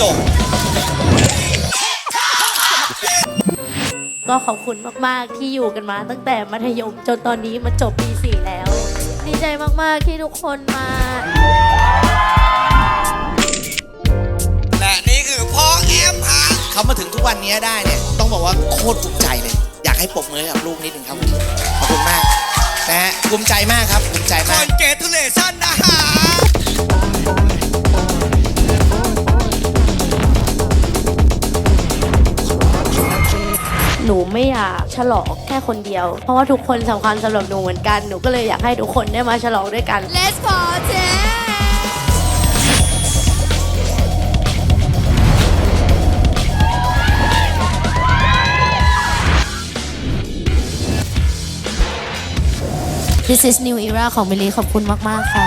จบ ก็ขอบคุณมาก ๆ ที่อยู่กันมาตั้งแต่มัธยมจนตอนนี้มาจบปีสี่แล้ว ดีใจมาก ๆ ที่ทุกคนมา และนี่คือพ่อเอมพังเขามาถึงทุกวันนี้ได้เนี่ย ต้องบอกว่าโคตรภูมิใจเลย อยากให้ปรบมือกับลูกนิดหนึ่งครับ ขอบคุณมากนะฮะภูมิใจมากครับภูมิใจมาอก นเกตุเลชัน หนูไม่อยากฉลองแค่คนเดียว เพราะว่าทุกคนสำคัญสำหรับหนูเหมือนกัน หนูก็เลยอยากให้ทุกคนได้มาฉลองด้วยกัน Let's party ดิ This is New Era ของมิลลีขอบคุณมาก ๆ ค่ะ